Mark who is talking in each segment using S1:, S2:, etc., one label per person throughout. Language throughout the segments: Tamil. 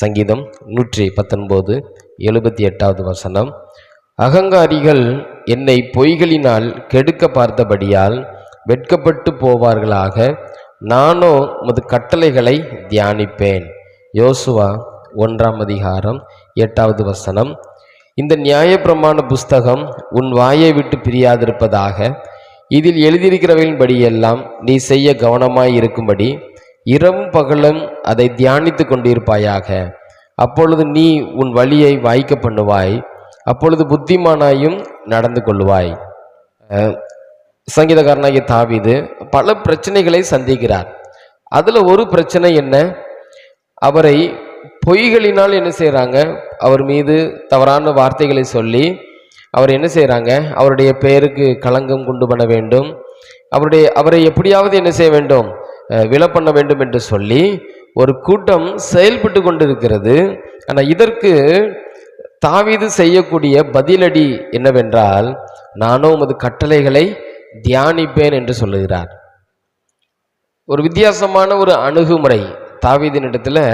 S1: சங்கீதம் நூற்றி பத்தொன்பது எழுபத்தி எட்டாவது வசனம். அகங்காரிகள் என்னை பொய்களினால் கெடுக்க பார்த்தபடியால் வெட்கப்பட்டு போவார்களாக நானோ உமது கட்டளைகளை தியானிப்பேன். யோசுவா ஒன்றாம் அதிகாரம் எட்டாவது வசனம். இந்த நியாயப்பிரமாண புஸ்தகம் உன் வாயை விட்டு பிரியாதிருப்பதாக இதில் எழுதியிருக்கிறவையின்படியெல்லாம் நீ செய்ய கவனமாய் இருக்கும்படி இரவும் பகலும் அதை தியானித்து கொண்டிருப்பாயாக. அப்பொழுது நீ உன் வழியை வாய்க்க பண்ணுவாய். அப்பொழுது புத்திமானாயும் நடந்து கொள்வாய் அஹ், சங்கீதக்காரனாகிய தாவீது பல பிரச்சனைகளை சந்திக்கிறார். அதில் ஒரு பிரச்சனை என்ன? அவரை பொய்களினால் என்ன செய்கிறாங்க அவர் மீது தவறான வார்த்தைகளை சொல்லி அவர் என்ன செய்கிறாங்க அவருடைய பெயருக்கு களங்கம் கொண்டு பண்ண வேண்டும். அவருடைய அவரை எப்படியாவது என்ன செய்ய வேண்டும்? விலை பண்ண வேண்டும் என்று சொல்லி ஒரு கூட்டம் செயல்பட்டு கொண்டிருக்கிறது. ஆனால் இதற்கு தாவீது செய்யக்கூடிய பதிலடி என்னவென்றால் நானும் உமது கட்டளைகளை தியானிப்பேன் என்று சொல்லுகிறார். ஒரு வித்தியாசமான ஒரு அணுகுமுறை தாவீதினிடத்தில்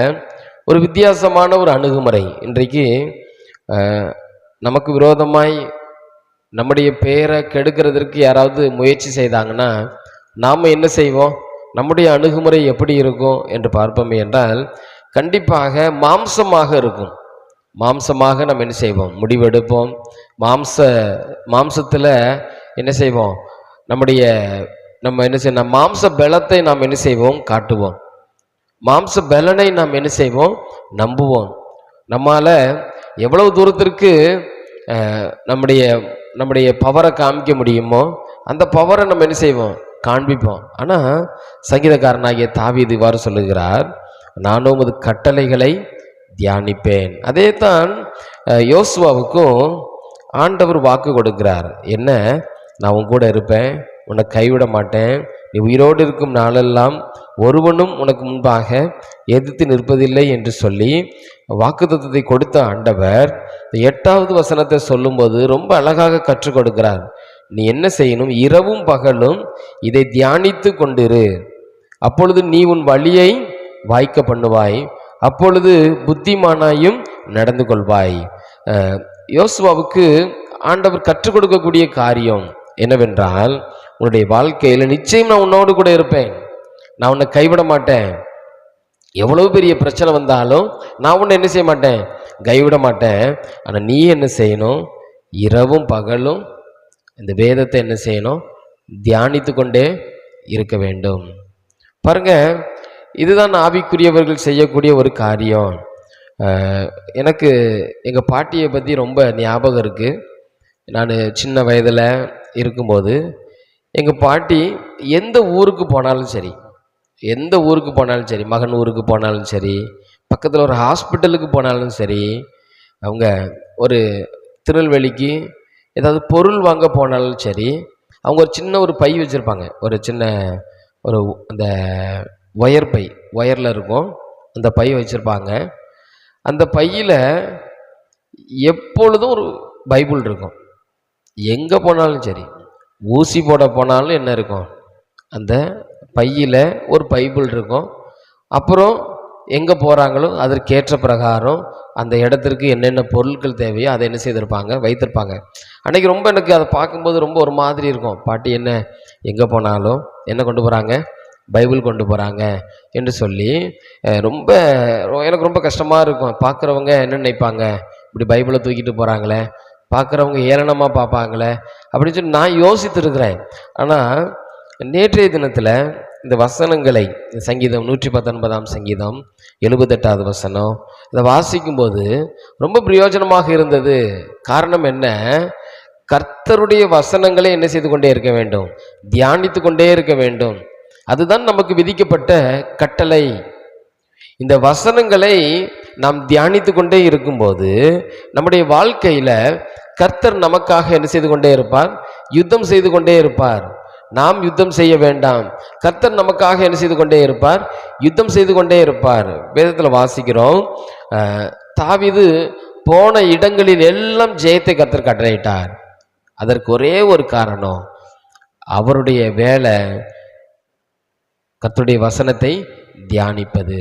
S1: ஒரு வித்தியாசமான ஒரு அணுகுமுறை. இன்றைக்கு நமக்கு விரோதமாய் நம்முடைய பெயரை கெடுக்கிறதற்கு யாராவது முயற்சி செய்தாங்கன்னா நாம் என்ன செய்வோம்? நம்முடைய அணுகுமுறை எப்படி இருக்கும் என்று பார்ப்போமே என்றால் கண்டிப்பாக மாம்சமாக இருக்கும். மாம்சமாக நம்ம என்ன செய்வோம்? முடிவெடுப்போம். மாம்ச மாம்சத்தில் என்ன செய்வோம்? நம்முடைய நம்ம என்ன செய்யணும் மாம்ச பலத்தை நாம் என்ன செய்வோம்? காட்டுவோம். மாம்ச பலனை நாம் என்ன செய்வோம்? நம்புவோம். நம்மால் எவ்வளவு தூரத்திற்கு நம்முடைய நம்முடைய பவரை காமிக்க முடியுமோ அந்த பவரை நம்ம என்ன செய்வோம்? காண்பிப்போம். ஆனால் சங்கீதக்காரனாகிய தாவீது இவ்வாறு சொல்லுகிறார் நானும் உமது கட்டளைகளை தியானிப்பேன். அதே தான் யோசுவாவுக்கும் ஆண்டவர் வாக்கு கொடுக்கிறார். என்ன? நான் உன் கூட இருப்பேன் உன்னை கைவிட மாட்டேன். நீ உயிரோடு இருக்கும் நாளெல்லாம் ஒருவனும் உனக்கு முன்பாக எதிர்த்து நிற்பதில்லை என்று சொல்லி வாக்குத்தத்தத்தை கொடுத்த ஆண்டவர் எட்டாவது வசனத்தை சொல்லும்போது ரொம்ப அழகாக கற்றுக் கொடுக்கிறார். நீ என்ன செய்யணும்? இரவும் பகலும் இதை தியானித்து கொண்டிரு. அப்பொழுது நீ உன் வழியை வாய்க்க பண்ணுவாய். அப்பொழுது புத்திமானாயும் நடந்து கொள்வாய். யோசுவாவுக்கு ஆண்டவர் கற்றுக் கொடுக்கக்கூடிய காரியம் என்னவென்றால் உன்னுடைய வாழ்க்கையில் நிச்சயம் நான் உன்னோடு கூட இருப்பேன். நான் உன்னை கைவிட மாட்டேன். எவ்வளவு பெரிய பிரச்சனை வந்தாலும் நான் உன்னை என்ன செய்ய மாட்டேன்? கைவிட மாட்டேன். ஆனால் நீ என்ன செய்யணும்? இரவும் பகலும் இந்த வேதத்தை என்ன செய்யணும்? தியானித்து கொண்டே இருக்க வேண்டும். பாருங்க இதுதான் ஆவிக்குரியவர்கள் செய்யக்கூடிய ஒரு காரியம். எனக்கு எங்கள் பாட்டியை பற்றி ரொம்ப ஞாபகம் இருக்குது நான் சின்ன வயதில் இருக்கும்போது எங்கள் பாட்டி எந்த ஊருக்கு போனாலும் சரி எந்த ஊருக்கு போனாலும் சரி மகன் ஊருக்கு போனாலும் சரி பக்கத்தில் ஒரு ஹாஸ்பிட்டலுக்கு போனாலும் சரி அவங்க ஒரு திருநெல்வேலிக்கு ஏதாவது பொருள் வாங்க போனாலும் சரி அவங்க ஒரு சின்ன ஒரு பை வச்சுருப்பாங்க. ஒரு சின்ன ஒரு அந்த ஒயர் பை ஒயரில் இருக்கும். அந்த பை வச்சுருப்பாங்க. அந்த பையில் எப்பொழுதும் ஒரு பைபிள் இருக்கும். எங்கே போனாலும் சரி ஊசி போட போனாலும் என்ன இருக்கும்? அந்த பையில் ஒரு பைபிள் இருக்கும். அப்புறம் எங்கே போகிறாங்களோ அதற்கேற்ற பிரகாரம் அந்த இடத்திற்கு என்னென்ன பொருட்கள் தேவையோ அதை என்ன செய்திருப்பாங்க? வைத்திருப்பாங்க. அன்றைக்கி ரொம்ப எனக்கு அதை பார்க்கும்போது ரொம்ப ஒரு மாதிரி இருக்கும். பாட்டி என்ன? எங்கே போனாலும் என்ன கொண்டு போகிறாங்க பைபிள் கொண்டு போகிறாங்க என்று சொல்லி ரொம்ப எனக்கு ரொம்ப கஷ்டமாக இருக்கும். பார்க்குறவங்க என்ன நினைப்பாங்க? இப்படி பைபிளை தூக்கிட்டு போகிறாங்களே பார்க்குறவங்க ஏளனமாக பார்ப்பாங்களே? அப்படின்னு சொல்லி நான் யோசித்துருக்குறேன். ஆனால் நேற்றைய தினத்தில் இந்த வசனங்களை இந்த சங்கீதம் நூற்றி பத்தொன்பதாம் சங்கீதம் எழுபத்தெட்டாவது வசனம் இதை வாசிக்கும்போது ரொம்ப பிரயோஜனமாக இருந்தது. காரணம் என்ன? கர்த்தருடைய வசனங்களை என்ன செய்து கொண்டே இருக்க வேண்டும்? தியானித்து கொண்டே இருக்க வேண்டும். அதுதான் நமக்கு விதிக்கப்பட்ட கட்டளை. இந்த வசனங்களை நாம் தியானித்து கொண்டே இருக்கும்போது நம்முடைய வாழ்க்கையில் கர்த்தர் நமக்காக என்ன செய்து கொண்டே இருப்பார்? யுத்தம் செய்து கொண்டே இருப்பார். நாம் யுத்தம் செய்ய வேண்டாம். கர்த்தர் நமக்காக என்ன செய்து கொண்டே இருப்பார்? யுத்தம் செய்து கொண்டே இருப்பார். வேதத்தில் வாசிக்கிறோம். தாவிது போன இடங்களில் எல்லாம் ஜெயத்தை கர்த்தர் கட்டளையிட்டார். அதற்கு ஒரே ஒரு காரணம். அவருடைய வேலை கத்துடைய வசனத்தை தியானிப்பது.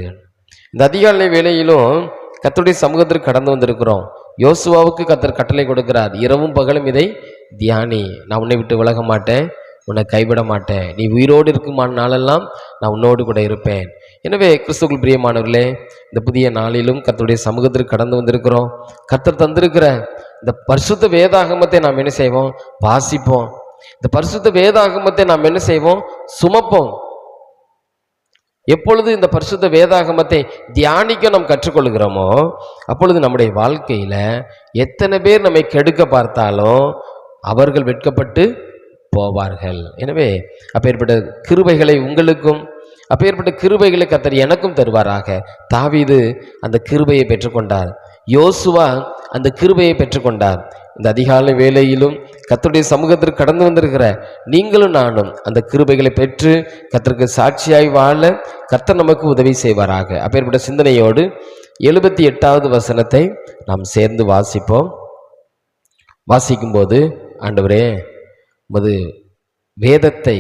S1: இந்த அதிகாலை வேலையிலும் கத்துடைய சமூகத்திற்கு கடந்து வந்திருக்கிறோம். யோசுவாவுக்கு கத்தர் கட்டளை கொடுக்கிறார். இரவும் பகலும் இதை தியானி. நான் உன்னை விட்டு விலக மாட்டேன். உன்னை கைவிட மாட்டேன். நீ உயிரோடு இருக்குமான நாளெல்லாம் நான் உன்னோடு கூட இருப்பேன். எனவே கிறிஸ்துக்குள் பிரியமானவர்களே இந்த புதிய நாளிலும் கத்தருடைய சமூகத்திற்கு கடந்து வந்திருக்கிறோம். கத்தர் தந்திருக்கிற இந்த பரிசுத்த வேதாகமத்தை நாம் என்ன செய்வோம்? வாசிப்போம். இந்த பரிசுத்த வேதாகமத்தை நாம் என்ன செய்வோம்? சுமப்போம். எப்பொழுது இந்த பரிசுத்த வேதாகமத்தை தியானிக்க நாம் கற்றுக்கொள்கிறோமோ அப்பொழுது நம்முடைய வாழ்க்கையில் எத்தனை பேர் நம்மை கெடுக்க பார்த்தாலும் அவர்கள் வெட்கப்பட்டு போவார்கள். எனவே அப்பேற்பட்ட கிருபைகளை உங்களுக்கும் அப்பேற்பட்ட கிருபைகளை கத்தர் எனக்கும் தருவாராக. தாவிது அந்த கிருபையை பெற்றுக்கொண்டார். யோசுவா அந்த கிருபையை பெற்றுக்கொண்டார். இந்த அதிகாலை வேலையிலும் கர்த்தருடைய சமூகத்திற்கு கடந்து வந்திருக்கிற நீங்களும் நானும் அந்த கிருபைகளை பெற்று கத்தருக்கு சாட்சியாய் வாழ கர்த்தர் நமக்கு உதவி செய்வாராக. அப்பேற்பட்ட சிந்தனையோடு எழுபத்தி எட்டாவது வசனத்தை நாம் சேர்ந்து வாசிப்போம். வாசிக்கும்போது ஆண்டவரே உமது வேதத்தை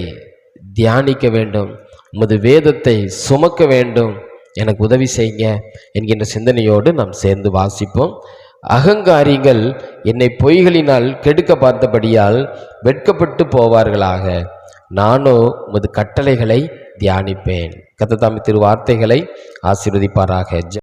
S1: தியானிக்க வேண்டும் உமது வேதத்தை சுமக்க வேண்டும். எனக்கு உதவி செய்யுங்க என்கின்ற சிந்தனையோடு நாம் சேர்ந்து வாசிப்போம். அகங்காரிகள் என்னை பொய்களினால் கெடுக்க பார்த்தபடியால் வெட்கப்பட்டு போவார்களாக. நானோ உமது கட்டளைகளை தியானிப்பேன். கத்ததாமி திரு வார்த்தைகளை ஆசீர்வதிப்பாராக.